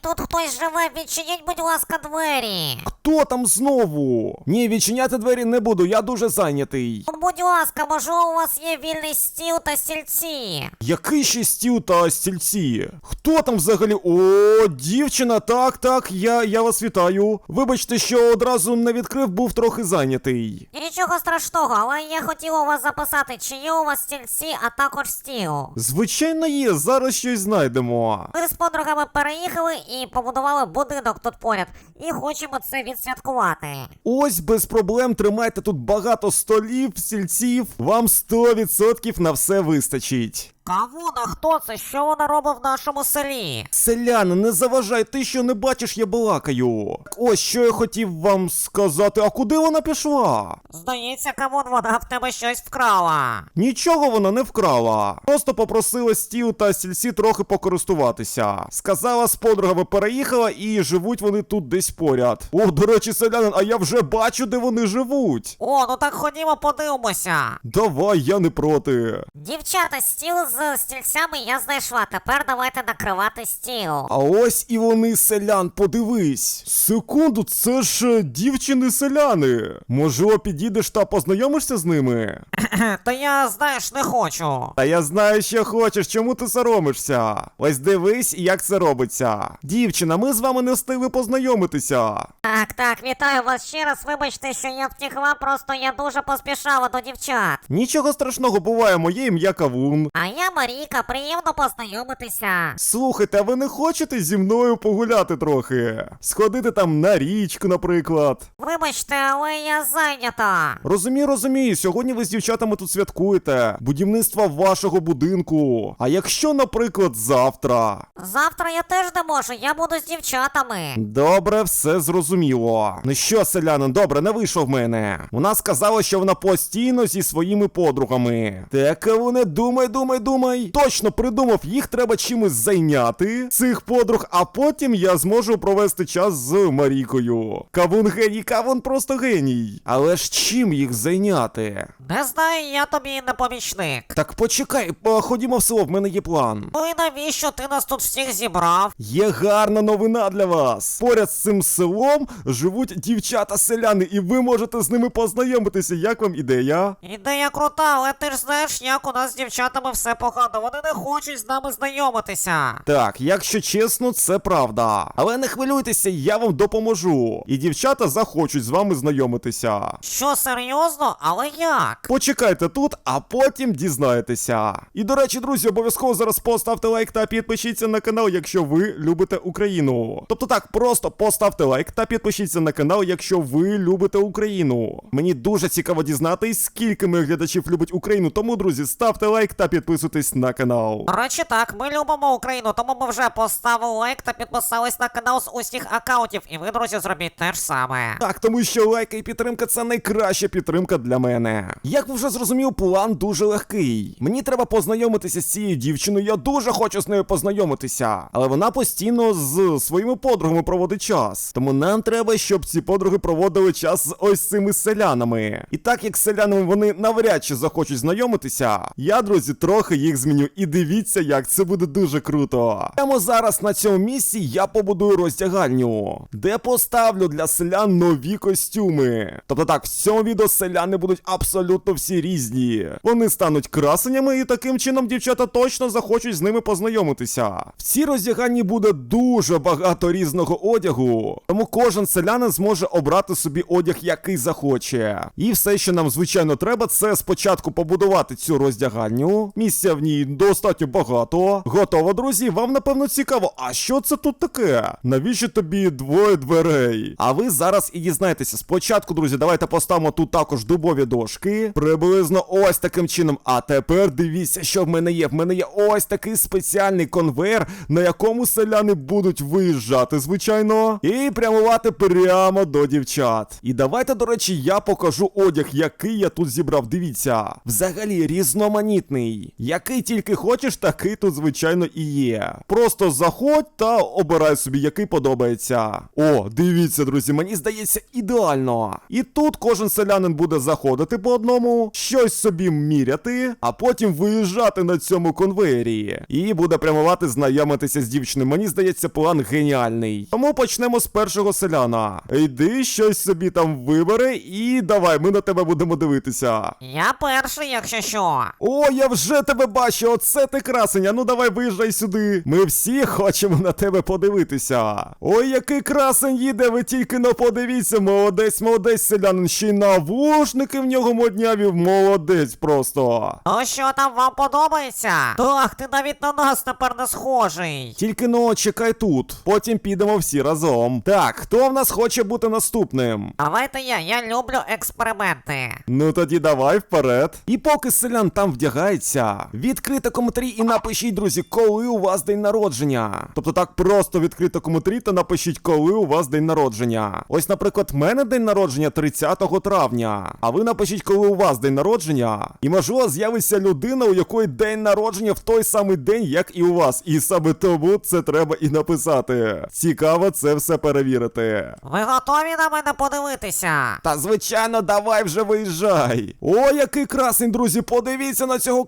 тут хтось живе, відчиніть, будь ласка, двері. Хто там знову? Ні, відчиняти двері не буду, я дуже зайнятий. Будь ласка, можливо, у вас є вільний стіл та стільці. Який ще стіл та стільці? Хто там взагалі? О, дівчина, так, так, я, я вас вітаю. Вибачте, що одразу не відкрив, був трохи зайнятий. Нічого страшного, але я хотіла у вас записати, чи є у вас стільці, а також стіл. Звичайно, є, зараз щось знайдемо. Ми з подругами переїхали і побудували будинок тут поряд, і хочемо це відсвяткувати. Ось без проблем тримайте тут багато столів, стільців. Вам 100% на все вистачить. Кавуна, хто це? Що вона робить в нашому селі? Селяни, не заважай, ти що не бачиш, я балакаю. Ось що я хотів вам сказати, а куди вона пішла? Здається, кавун, вона в тебе щось вкрала. Нічого вона не вкрала. Просто попросила стіл та стільці трохи покористуватися. Сказала, з подругами переїхала і живуть вони тут десь поряд. О, до речі, селянин, а я вже бачу, де вони живуть. О, ну так ходімо подивимося. Давай, я не проти. Дівчата, стіл з стільцями я знайшла. Тепер давайте накривати стіл. А ось і вони, селян, подивись. Секунду, це ж е, дівчини-селяни. Можливо, підійдеш та познайомишся з ними? Та я, знаєш, не хочу. Та я знаю, що хочеш, чому ти соромишся? Ось дивись, як це робиться. Дівчина, ми з вами не встигли познайомитися. Так, так, вітаю вас ще раз. Вибачте, що я втекла, просто я дуже поспішала до дівчат. Нічого страшного буває, моє ім'я Кавун. А я Марійка, приємно познайомитися. Слухайте, а ви не хочете зі мною погуляти трохи? Сходити там на річку, наприклад. Вибачте, але я зайнята. Розумію, розумію, сьогодні ви з дівчатами тут святкуєте будівництво вашого будинку. А якщо, наприклад, завтра? Завтра я теж не можу, я буду з дівчатами. Добре, все зрозуміло. Ну що, селянин, добре, не вийшов в мене. Вона сказала, що вона постійно зі своїми подругами. Так, не думай, думай, думай. Точно придумав, їх треба чимось зайняти, цих подруг, а потім я зможу провести час з Марікою. Кавун геній, кавун просто геній. Але ж чим їх зайняти? Не знаю, я тобі не помічник. Так почекай, ходімо в село, в мене є план. Ну і навіщо ти нас тут всіх зібрав? Є гарна новина для вас. Поряд з цим селом живуть дівчата-селяни, і ви можете з ними познайомитися. Як вам ідея? Ідея крута, але ти ж знаєш, як у нас з дівчатами все погано. Вони не хочуть з нами знайомитися. Так, якщо чесно, це правда. Але не хвилюйтеся, я вам допоможу. І дівчата захочуть з вами знайомитися. Що серйозно? Але як? Почекайте тут, а потім дізнаєтеся. І до речі, друзі, обов'язково зараз поставте лайк та підпишіться на канал, якщо ви любите Україну. Тобто так, просто поставте лайк та підпишіться на канал, якщо ви любите Україну. Мені дуже цікаво дізнатись, скільки моїх глядачів любить Україну. Тому, друзі, ставте лайк та підписуйтесь на канал. До речі, так, ми любимо Україну, тому ми вже поставили лайк та підписались на канал з усіх аккаунтів. І ви, друзі, зробіть те ж саме. Так, тому що лайки і підтримка це найкраща підтримка для мене. Як ви вже зрозумів, план дуже легкий. Мені треба познайомитися з цією дівчиною. Я дуже хочу з нею познайомитися. Але вона постійно з своїми подругами проводить час. Тому нам треба, щоб ці подруги проводили час з ось цими селянами. І так як з селянами вони навряд чи захочуть знайомитися, я, друзі, трохи їх зміню. І дивіться, як це буде дуже круто. Прямо зараз на цьому місці я побудую роздягальню, де поставлю для селян нові костюми. Тобто так, в цьому відео селяни будуть абсолютно всі різні. Вони стануть красенями, і таким чином дівчата точно захочуть з ними познайомитися. В цій роздягальні буде дуже багато різного одягу, тому кожен селянин зможе обрати собі одяг, який захоче. І все, що нам звичайно треба, це спочатку побудувати цю роздягальню. Місця в ній достатньо багато. Готово, друзі. Вам напевно цікаво, а що це тут таке? Навіщо тобі двоє дверей? А ви зараз і дізнаєтеся. Спочатку, друзі, давайте поставимо тут також дубові дошки. Приблизно ось таким чином. А тепер дивіться, що в мене є. В мене є ось такий спеціальний конвейер, на якому селяни будуть виїжджати, звичайно, і прямувати прямо до дівчат. І давайте, до речі, я покажу одяг, який я тут зібрав. Дивіться, взагалі різноманітний. Як Який тільки хочеш, такий тут, звичайно, і є. Просто заходь та обирай собі, який подобається. О, дивіться, друзі, мені здається, ідеально. І тут кожен селянин буде заходити по одному, щось собі міряти, а потім виїжджати на цьому конвеєрі. І буде прямувати знайомитися з дівчиною. Мені здається, план геніальний. Тому почнемо з першого селяна. Йди щось собі там вибери, і давай, ми на тебе будемо дивитися. Я перший, якщо що. О, я вже тебе бачу, оце ти красення. Ну давай виїжджай сюди. Ми всі хочемо на тебе подивитися. Ой, який красень їде, ви тільки на подивіться. Молодець, молодець, селянин. Ще й навушники в нього модняві. Молодець просто. Ну що там вам подобається? Так, ти навіть на нас тепер не схожий. Тільки ну чекай тут. Потім підемо всі разом. Так, хто в нас хоче бути наступним? Давайте я, я люблю експерименти. Ну тоді давай вперед. І поки селян там вдягається, відкрите коментарі і напишіть, друзі, коли у вас день народження. Тобто так просто відкрите коментарі та напишіть, коли у вас день народження. Ось, наприклад, в мене день народження 30 травня. А ви напишіть, коли у вас день народження. І можливо з'явиться людина, у якої день народження в той самий день, як і у вас. І саме тому це треба і написати. Цікаво це все перевірити. Ви готові на мене подивитися? Та звичайно, давай вже виїжджай. О, який красень, друзі, подивіться на цього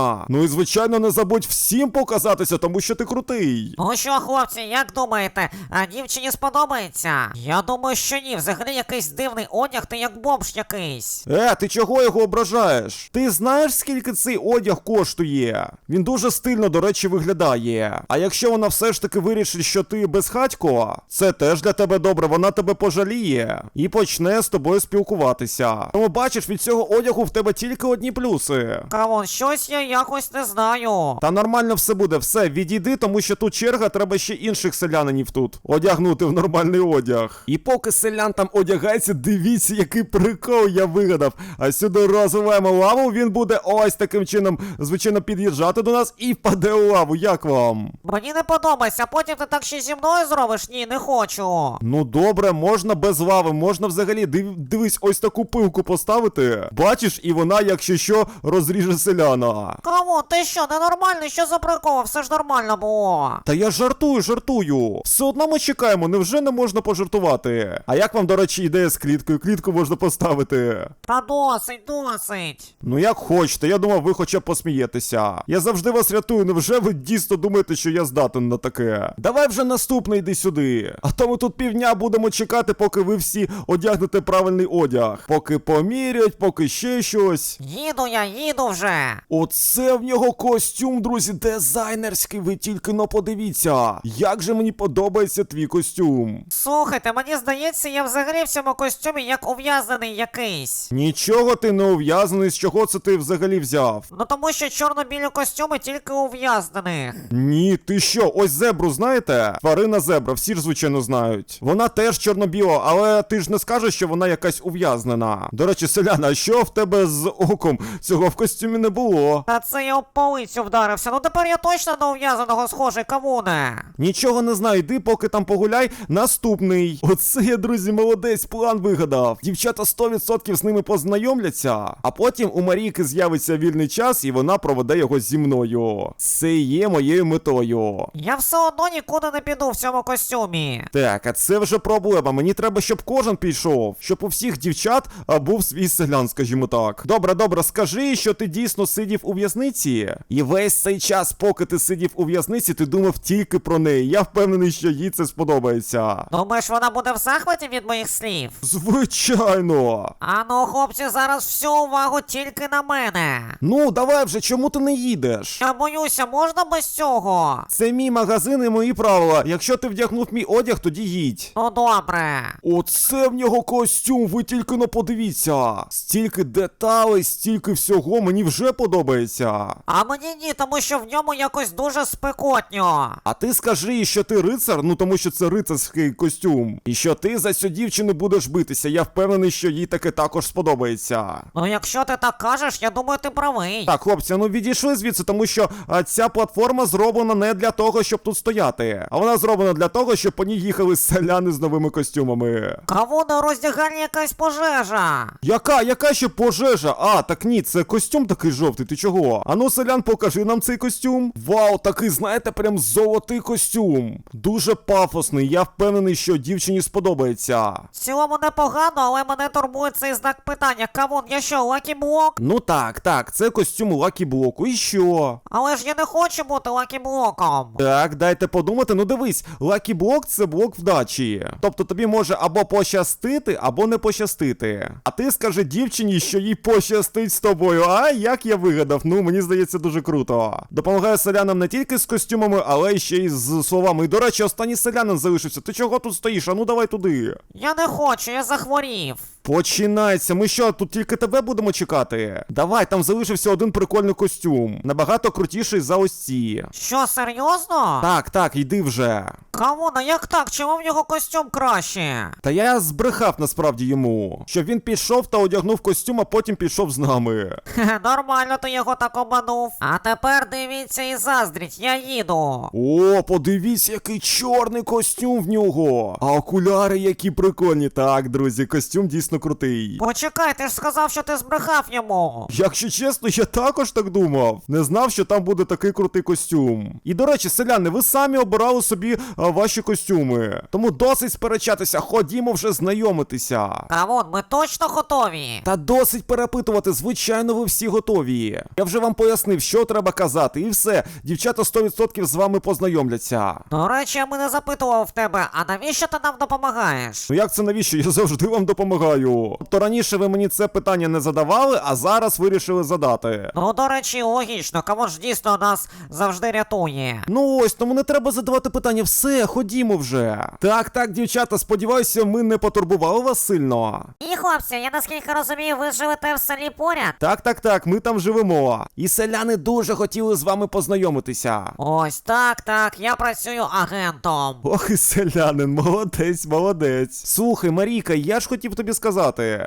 красеня. Ну і звичайно, не забудь всім показатися, тому що ти крутий. Ну що, хлопці, як думаєте, а дівчині сподобається? Я думаю, що ні. Взагалі якийсь дивний одяг, ти як бомж якийсь. Е, ти чого його ображаєш? Ти знаєш, скільки цей одяг коштує? Він дуже стильно, до речі, виглядає. А якщо вона все ж таки вирішить, що ти безхатько, це теж для тебе добре, вона тебе пожаліє і почне з тобою спілкуватися. Тому бачиш, від цього одягу в тебе тільки одні плюси. Кавон, щось я якось не знаю. Та нормально все буде, все, відійди, тому що тут черга, треба ще інших селянинів тут одягнути в нормальний одяг. І поки селян там одягається, дивіться, який прикол я вигадав. А сюди розвиваємо лаву, він буде ось таким чином, звичайно, під'їжджати до нас і впаде у лаву. Як вам? Мені не подобається, потім ти так ще зі мною зробиш? Ні, не хочу. Ну добре, можна без лави, можна взагалі див, дивись, ось таку пилку поставити. Бачиш, і вона, якщо що, розріже селяна. Кавон, ти що, ненормальний? Що за прикол? Все ж нормально було. Та я жартую, жартую. Все одно ми чекаємо, невже не можна пожартувати? А як вам, до речі, ідея з кліткою? Клітку можна поставити. Та досить, досить. Ну як хочете, я думав, ви хоча б посмієтеся. Я завжди вас рятую, невже ви дійсно думаєте, що я здатен на таке? Давай вже наступний йди сюди. А то ми тут півдня будемо чекати, поки ви всі одягнете правильний одяг. Поки помірять, поки ще щось. Їду я, їду вже. Оце в нього костюм, друзі, дизайнерський. Ви тільки но подивіться. Як же мені подобається твій костюм. Слухайте, мені здається, я взагалі в цьому костюмі як ув'язнений якийсь. Нічого ти не ув'язаний, з чого це ти взагалі взяв? Ну тому що чорно-білі костюми тільки ув'язнених. Ні, ти що? Ось зебру знаєте? Тварина зебра, всі ж звичайно знають. Вона теж чорно-біла, але ти ж не скажеш, що вона якась ув'язнена. До речі, селяна, що в тебе з оком? Цього в костюмі не було. Та це я об полицю вдарився. Ну тепер я точно на ув'язаного схожий, кавуне. Нічого не знаю, йди, поки там погуляй. Наступний. Оце я, друзі, молодець, план вигадав. Дівчата 100% з ними познайомляться, а потім у Марійки з'явиться вільний час, і вона проведе його зі мною. Це є моєю метою. Я все одно нікуди не піду в цьому костюмі. Так, а це вже проблема. Мені треба, щоб кожен пішов, щоб у всіх дівчат а, був свій селян, скажімо так. Добре, добре, скажи, що ти дійсно сидів у в'язниці. І весь цей час, поки ти сидів у в'язниці, ти думав тільки про неї. Я впевнений, що їй це сподобається. Думаєш, вона буде в захваті від моїх слів? Звичайно. А ну, хлопці, зараз всю увагу тільки на мене. Ну, давай вже, чому ти не їдеш? Я боюся, можна без цього? Це мій магазин і мої правила. Якщо ти вдягнув мій одяг, тоді їдь. Ну добре. Оце в нього костюм, ви тільки не подивіться. Стільки деталей, стільки всього, мені вже подобається. А мені ні, тому що в ньому якось дуже спекотньо. А ти скажи що ти рицар, ну тому що це рицарський костюм. І що ти за цю дівчину будеш битися. Я впевнений, що їй таке також сподобається. Ну якщо ти так кажеш, я думаю, ти правий. Так, хлопці, ну відійшли звідси, тому що а, ця платформа зроблена не для того, щоб тут стояти, а вона зроблена для того, щоб по ній їхали селяни з новими костюмами. Кого на роздягальні якась пожежа? Яка, яка ще пожежа? А, так ні, це костюм такий жовтий, ти чого? Ану, селян, покажи нам цей костюм. Вау, такий, знаєте, прям золотий костюм. Дуже пафосний. Я впевнений, що дівчині сподобається. В цілому непогано, але мене турбує цей знак питання. Камон, я що, Лакі Блок? Ну так, так, це костюм Лакі Блоку. І що? Але ж я не хочу бути Лакі Блоком. Так, дайте подумати. Ну дивись, Лакі Блок це блок вдачі. Тобто тобі може або пощастити, або не пощастити. А ти скажи дівчині, що їй пощастить з тобою. А як я вигадав? Ну мені здається дуже круто. Допомагає селянам не тільки з костюмами, але ще й з словами. І до речі, останній селянин залишився. Ти чого тут стоїш? А ну давай туди. Я не хочу, я захворів. Починається. Ми що, тут тільки тебе будемо чекати? Давай, там залишився один прикольний костюм. Набагато крутіший за ось ці. Що, серйозно? Так, так, йди вже. Камон, а як так? Чому в нього костюм краще? Та я збрехав насправді йому, щоб він пішов та одягнув костюм, а потім пішов з нами. Хе, нормально ти його так обманув. А тепер дивіться і заздріть, я їду. О, подивіться, який чорний костюм в нього. А окуляри які прикольні. Так, друзі, костюм дійсно крутий. Почекай, ти ж сказав, що ти збрехав йому. Якщо чесно, я також так думав. Не знав, що там буде такий крутий костюм. І до речі, селяни, ви самі обирали собі а, ваші костюми. Тому досить сперечатися, ходімо вже знайомитися. Камон, ми точно готові. Та досить перепитувати, звичайно, ви всі готові. Я вже вам пояснив, що треба казати, і все. Дівчата 100% з вами познайомляться. До речі, я мене запитував в тебе, а навіщо ти нам допомагаєш? Ну як це навіщо? Я завжди вам допомагаю. Тобто раніше ви мені це питання не задавали, а зараз вирішили задати. Ну, до речі, логічно, камон ж дійсно нас завжди рятує. Ну ось, тому не треба задавати питання. Все, ходімо вже. Так, так, дівчата, сподіваюся, ми не потурбували вас сильно. І хлопці, я наскільки розумію, ви живете в селі поряд. Так, так, так, ми там живемо. І селяни дуже хотіли з вами познайомитися. Ось так, так, я працюю агентом. Ох і селянин, молодець, молодець. Слухай, Марійка, я ж хотів тобі сказати.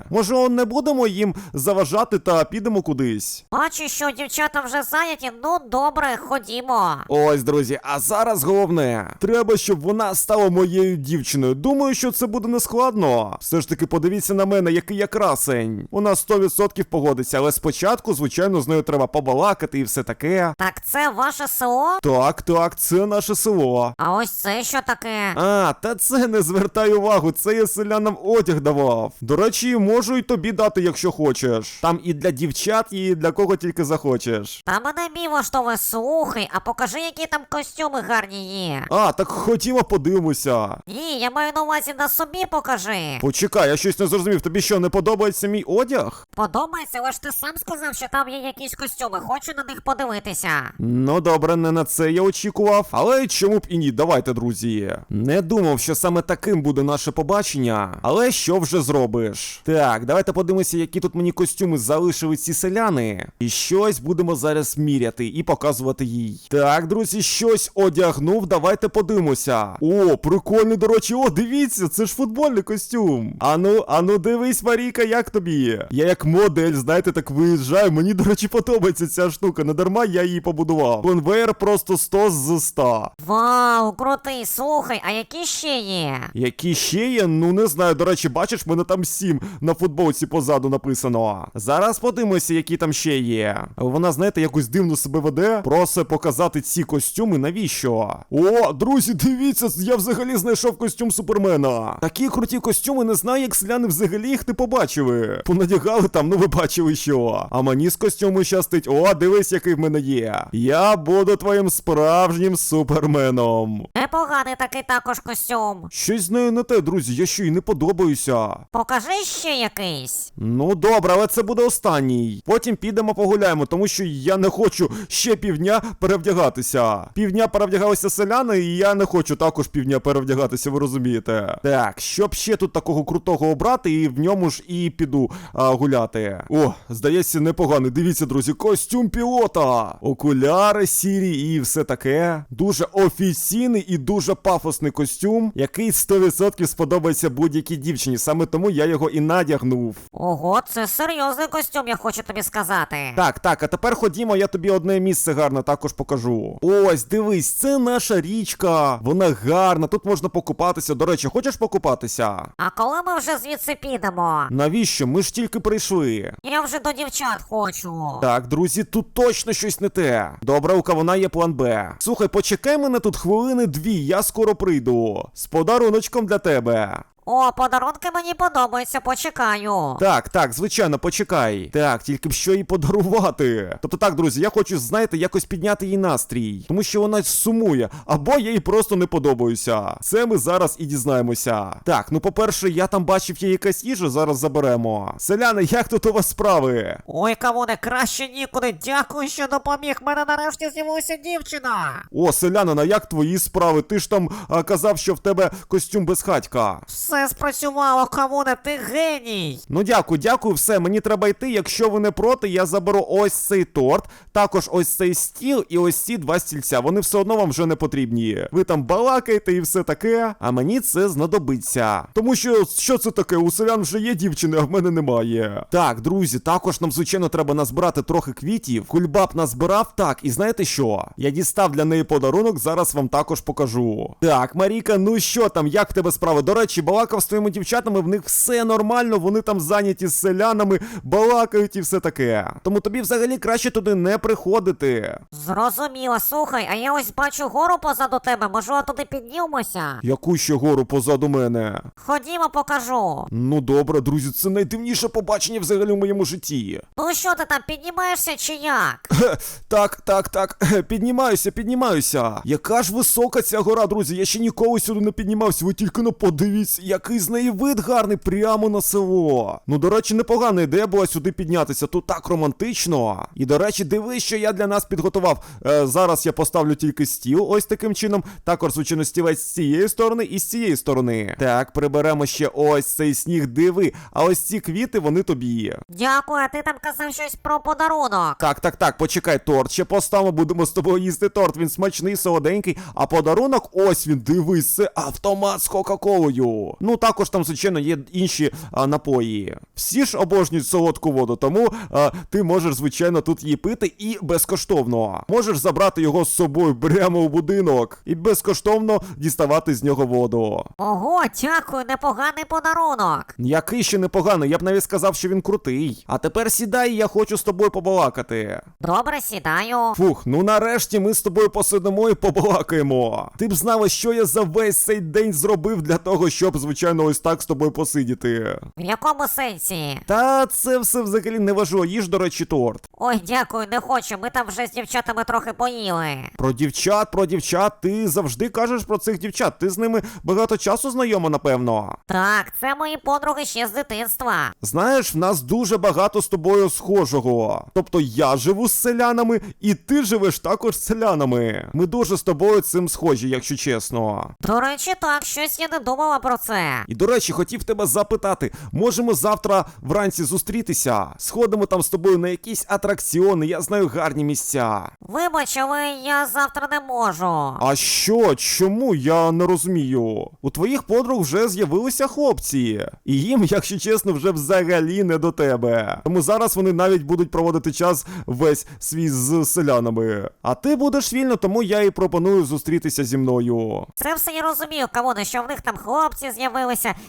Може, он не будемо їм заважати та підемо кудись. Бачу, що дівчата вже зайняті, ну добре, ходімо. Ось, друзі, а зараз головне. Треба, щоб вона стала моєю дівчиною. Думаю, що це буде нескладно. Все ж таки, подивіться на мене, який я красень. Вона 100% погодиться, але спочатку, звичайно, з нею треба побалакати і все таке. Так це ваше село? Так, так, це наше село. А ось це що таке? А, та це не звертай увагу, це я селянам одяг давав. До речі, можу і тобі дати, якщо хочеш. Там і для дівчат, і для кого тільки захочеш. Та мене мій влаштовує, слухай, а покажи, які там костюми гарні є. А, так ходімо подивимося. Ні, я маю на увазі на собі покажи. Почекай, я щось не зрозумів. Тобі що, не подобається мій одяг? Подобається, але ж ти сам сказав, що там є якісь костюми, хочу на них подивитися. Ну добре, не на це я очікував. Але чому б і ні, давайте, друзі. Не думав, що саме таким буде наше побачення. Але що вже зробиш? Так, давайте подивимося, які тут мені костюми залишили ці селяни. І щось будемо зараз міряти і показувати їй. Так, друзі, щось одягнув. Давайте подивимося. О, прикольний, до речі, о, дивіться, це ж футбольний костюм. Ану, ану, дивись, Марійка, як тобі? Я як модель, знаєте, так виїжджаю. Мені, до речі, подобається ця штука. Не дарма я її побудував. Конвейер просто 100 з 100. Вау, крутий, слухай, а які ще є? Які ще є? Ну не знаю. До речі, бачиш, в мене там 7 на футболці позаду написано. Зараз подивимося, які там ще є. Вона, знаєте, якось дивно себе веде. Просить показати ці костюми. Навіщо? О, друзі, дивіться, я взагалі знайшов костюм супермена. Такі круті костюми, не знаю, як селяни взагалі їх не побачили. Понадягали там, ну ви бачили що. А мені з костюму щастить. О, дивись, який в мене є. Я буду твоїм справжнім суперменом. Непоганий такий також костюм. Щось з нею не те, друзі, я що й не подобаюся. Покажи ще якийсь. Ну добре, але це буде останній. Потім підемо погуляємо, тому що я не хочу ще півдня перевдягатися. Півдня перевдягалися селяни, і я не хочу також півдня перевдягатися, ви розумієте. Так, щоб ще тут такого крутого обрати, і в ньому ж і піду а, гуляти. О, здається, непоганий. Дивіться, друзі, костюм пілота, окуляри сірі і все таке. Дуже офіційний і дуже пафосний костюм, який 100% сподобається будь-якій дівчині. Саме тому я я його і надягнув. Ого, це серйозний костюм, я хочу тобі сказати. Так, так, а тепер ходімо, я тобі одне місце гарне також покажу. Ось, дивись, це наша річка. Вона гарна, тут можна покупатися. До речі, хочеш покупатися? А коли ми вже звідси підемо? Навіщо? Ми ж тільки прийшли. Я вже до дівчат хочу. Так, друзі, тут точно щось не те. Добре, у кавуна є план Б. Слухай, почекай мене тут хвилини дві, я скоро прийду. З подаруночком для тебе. О, подарунки мені подобаються, почекаю. Так, так, звичайно, почекай. Так, тільки б що їй подарувати. Тобто так, друзі, я хочу, знаєте, якось підняти їй настрій, тому що вона сумує, або я їй просто не подобаюся. Це ми зараз і дізнаємося. Так, ну по-перше, я там бачив є якась їжа, зараз заберемо. Селяни, як тут у вас справи? Ой, кавуне, краще нікуди. Дякую, що допоміг. Мене нарешті з'явилася дівчина. О, селянина, як твої справи? Ти ж там а, казав, що в тебе костюм безхатька. Все спрацювало, кавуне, ти геній. Ну дякую, дякую, все, мені треба йти. Якщо ви не проти, я заберу ось цей торт, також ось цей стіл і ось ці два стільця. Вони все одно вам вже не потрібні. Ви там балакаєте і все таке, а мені це знадобиться. Тому що що це таке? У селян вже є дівчини, а в мене немає. Так, друзі, також нам звичайно треба назбирати трохи квітів. Кульбаб назбирав так, і знаєте що? Я дістав для неї подарунок, зараз вам також покажу. Так, Маріка, ну що там, як в тебе справи? До речі, балакав з твоїми дівчатами, в них все нормально, вони там зайняті з селянами, балакають і все таке. Тому тобі взагалі краще туди не приходити. Зрозуміло, слухай, а я ось бачу гору позаду тебе, може туди піднімемося? Яку ще гору позаду мене? Ходімо, покажу. Ну добре, друзі, це найдивніше побачення взагалі в моєму житті. Ну що ти там піднімаєшся чи як? Так, так, так. Піднімаюся, піднімаюся. Яка ж висока ця гора, друзі. Я ще ніколи сюди не піднімався. Ви тільки ну подивіться, який з неї вид гарний прямо на село. Ну, до речі, непогана ідея була сюди піднятися. Тут так романтично. І до речі, дивись, що я для нас підготував. Е, зараз я поставлю тільки стіл, ось таким чином. Також, звичайно, стілець з цієї сторони і з цієї сторони. Так, приберемо ще ось цей сніг, диви. А ось ці квіти, вони тобі. Дякую, а ти там казав щось про подарунок. Так, так, так, почекай, торт. Ще поставимо, будемо з тобою їсти торт. Він смачний, солоденький. А подарунок, ось він, дивись, це автомат з Кока-Колою. Ну також там, звичайно, є інші а, напої. Всі ж обожнюють солодку воду, тому а, ти можеш, звичайно, тут її пити і безкоштовно. Можеш забрати його з собою прямо у будинок і безкоштовно діставати з нього воду. Ого, дякую, непоганий подарунок. Який ще непоганий, я б навіть сказав, що він крутий. А тепер сідай, я хочу з тобою побалакати. Добре, сідаю. Фух, ну нарешті ми з тобою посидимо і побалакаємо. Ти б знала, що я за весь цей день зробив для того, щоб, звичайно, ось так з тобою посидіти. В якому сенсі? Та це все взагалі не важливо, їж, до речі, торт. Ой, дякую, не хочу. Ми там вже з дівчатами трохи поїли. Про дівчат, про дівчат, ти завжди кажеш про цих дівчат. Ти з ними багато часу знайома, напевно. Так, це мої подруги ще з дитинства. Знаєш, в нас дуже багато з тобою схожого. Тобто я живу з селянами, і ти живеш також з селянами. Ми дуже з тобою цим схожі, якщо чесно. До речі, так, щось я не думала про це. І до речі, хотів тебе запитати, можемо завтра вранці зустрітися? Сходимо там з тобою на якісь атракціони, я знаю гарні місця. Вибач, але я завтра не можу. А що? Чому? Я не розумію. У твоїх подруг вже з'явилися хлопці, і їм, якщо чесно, вже взагалі не до тебе. Тому зараз вони навіть будуть проводити час весь свій з селянами. А ти будеш вільно, тому я і пропоную зустрітися зі мною. Це все я розумію, Кавуне, що в них там хлопці з'явилися,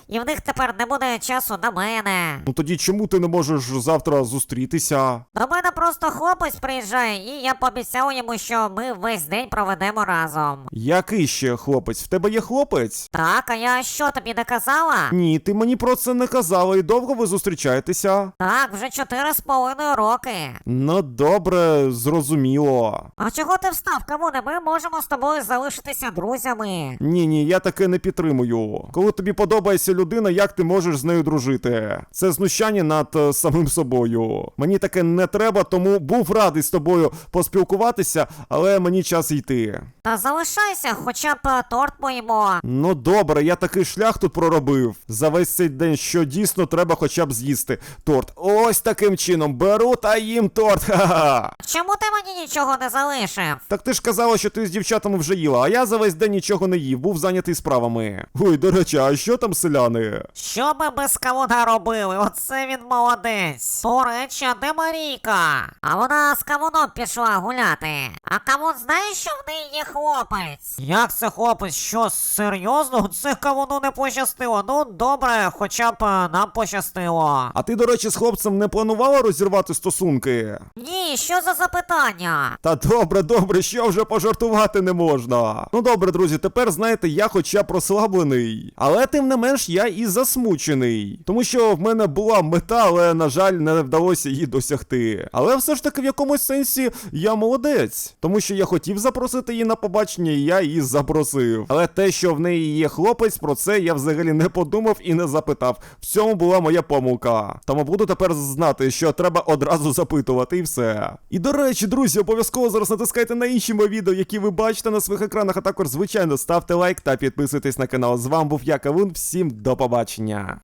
і в них тепер не буде часу на мене. Ну тоді чому ти не можеш завтра зустрітися? До мене просто хлопець приїжджає, і я пообіцяв йому, що ми весь день проведемо разом. Який ще хлопець? В тебе є хлопець? Так, а я що тобі не казала? Ні, ти мені про це не казала, і довго ви зустрічаєтеся? Так, вже чотири з половиною роки. Ну добре, зрозуміло. А чого ти встав, Кавуне? Ми можемо з тобою залишитися друзями. Ні, ні, я таке не підтримую. Коли тобі подобається людина, як ти можеш з нею дружити? Це Це знущання над е, самим собою. Мені таке не треба, тому був радий з тобою поспілкуватися, але мені час йти. Та залишайся, хоча б е, торт поїмо. Ну добре, я такий шлях тут проробив за весь цей день, що дійсно треба хоча б з'їсти торт. Ось таким чином беру та їм торт. Ха-ха. Чому ти мені нічого не залишив? Так ти ж казала, що ти з дівчатами вже їла, а я за весь день нічого не їв, був зайнятий справами. Ой, до речі, а що там селяни? Що ми без кавуна робили? Оце він молодець. До речі, а де Марійка? А вона з кавуном пішла гуляти. А кавун знає, що в неї є хлопець? Як це хлопець? Що, серйозно? Це кавуну не пощастило. Ну, добре, хоча б е, нам пощастило. А ти, до речі, з хлопцем не планувала розірвати стосунки? Ні, що за запитання? Та добре, добре, що вже пожартувати не можна. Ну добре, друзі, тепер знаєте, я хоча б розслаблений. Але тим не менш я і засмучений. Тому що в мене була мета, але, на жаль, не вдалося її досягти. Але все ж таки в якомусь сенсі я молодець. Тому що я хотів запросити її на побачення, і я її запросив. Але те, що в неї є хлопець, про це я взагалі не подумав і не запитав. В цьому була моя помилка. Тому буду тепер знати, що треба одразу запитувати і все. І до речі, друзі, обов'язково зараз натискайте на інші мої відео, які ви бачите на своїх екранах, а також, звичайно, ставте лайк та підписуйтесь на канал. З вами був я, Кавун. Всім до побачення.